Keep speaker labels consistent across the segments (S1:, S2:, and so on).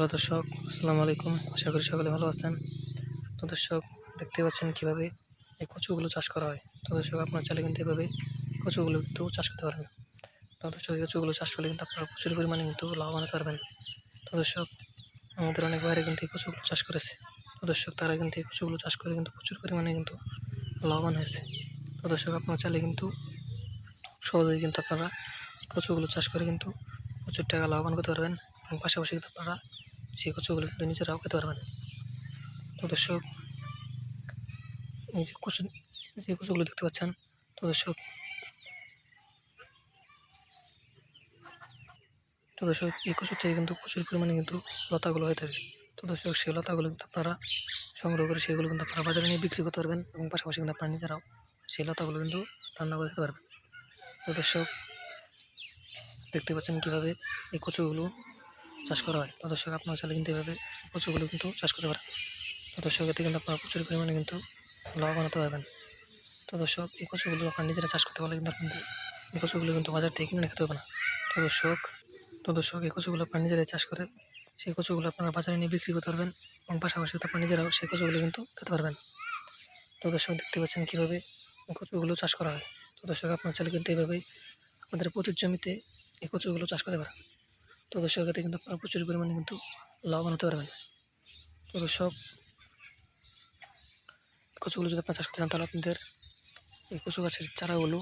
S1: Hello দর্শক, আসসালামু আলাইকুম। আশা করি সকলে ভালো আছেন। তো দর্শক দেখতে পাচ্ছেন কীভাবে এই কচুগুলো চাষ করা হয়। তো দর্শক, আপনার চাইলে কিন্তু এভাবে কচুগুলো কিন্তু চাষ করতে পারবেন। তো দর্শক, এই কচুগুলো চাষ করলে কিন্তু আপনারা প্রচুর পরিমাণে কিন্তু লাভবান পারবেন। তো দর্শক, আমাদের অনেক বাইরে কিন্তু এই কচুগুলো চাষ করেছে। তো দর্শক, তারা কিন্তু এই কচুগুলো চাষ করে কিন্তু প্রচুর পরিমাণে কিন্তু লাভবান হয়েছে। তো দর্শক, আপনার চাইলে কিন্তু সহজেই কিন্তু আপনারা কচুগুলো চাষ করে কিন্তু প্রচুর টাকা লাভবান করতে পারবেন। এবং পাশাপাশি কিন্তু আপনারা সেই কচুগুলো কিন্তু নিজেরাও খেতে পারবেন তো দর্শক, এই কচু যে কচুগুলো দেখতে পাচ্ছেন, তো দর্শক তো দর্শক, এই কচুর থেকে কিন্তু প্রচুর পরিমাণে কিন্তু লতাগুলো হয়ে থাকে তো দর্শক, সেই লতাগুলো কিন্তু আপনারা সংগ্রহ করে সেগুলো কিন্তু আপনারা বাজারে নিয়ে বিক্রি করতে পারবেন এবং পাশাপাশি কিন্তু আপনারা নিজেরাও সেই লতাগুলো কিন্তু রান্না করে খেতে পারবেন। তো দর্শক, দেখতে পাচ্ছেন কীভাবে এই কচুগুলো চাষ করা হয়। তো আপনারা চাইলে কিন্তু এভাবে কচুগুলো কিন্তু চাষ করতে পারেন। তো দর্শক, এতে কিন্তু আপনারা প্রচুর পরিমাণে কিন্তু লাভবান হতে পারবেন। তো দর্শক, এই কচুগুলো আপনার নিজেরা চাষ করতে পারলে কিন্তু আপনাদের এই কচুগুলো কিন্তু বাজার থেকে কিনে খেতে হবে না। তো দর্শক তো দর্শক, এই কচুগুলো আপনারা নিজেরাই চাষ করে সেই কচুগুলো আপনারা বাজারে নিয়ে বিক্রি করতে পারবেন এবং পাশাপাশি আপনারা নিজেরাও সেই কচুগুলো কিন্তু খেতে পারবেন। তো দর্শক, দেখতে পাচ্ছেন কীভাবে কচুগুলো চাষ করা হয়। তো দর্শক, আপনার চাইলে কিন্তু এইভাবেই আপনাদের প্রতির জমিতে এই কচুগুলো চাষ করতে পারেন। তো দর্শক এতে কিন্তু আপনারা প্রচুর পরিমাণে কিন্তু লাভবান হতে পারবেন। তো দর্শক কচুগুলো যদি আপনারা চাষ করতে চান, তাহলে আপনাদের এই কচু গাছের চারাগুলো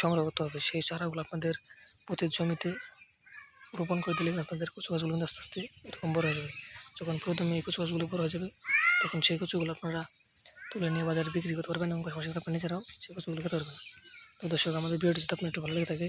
S1: সংগ্রহ করতে হবে। সেই চারাগুলো আপনাদের প্রতি জমিতে রোপণ করে দিলে আপনাদের কচু গাছগুলো কিন্তু আস্তে আস্তে এরকম বড় হয়ে যাবে। যখন প্রথমে এই কচু গাছগুলো বড় হয়ে যাবে, তখন সেই কচুগুলো আপনারা তুলে নিয়ে বাজারে বিক্রি করতে পারবেন এবং পাশাপাশি আপনার নিজেরাও সেই কচুগুলো খেতে পারবেন। তো দর্শক, আমাদের ভিডিওটি যদি আপনার একটু ভালো লেগে থাকে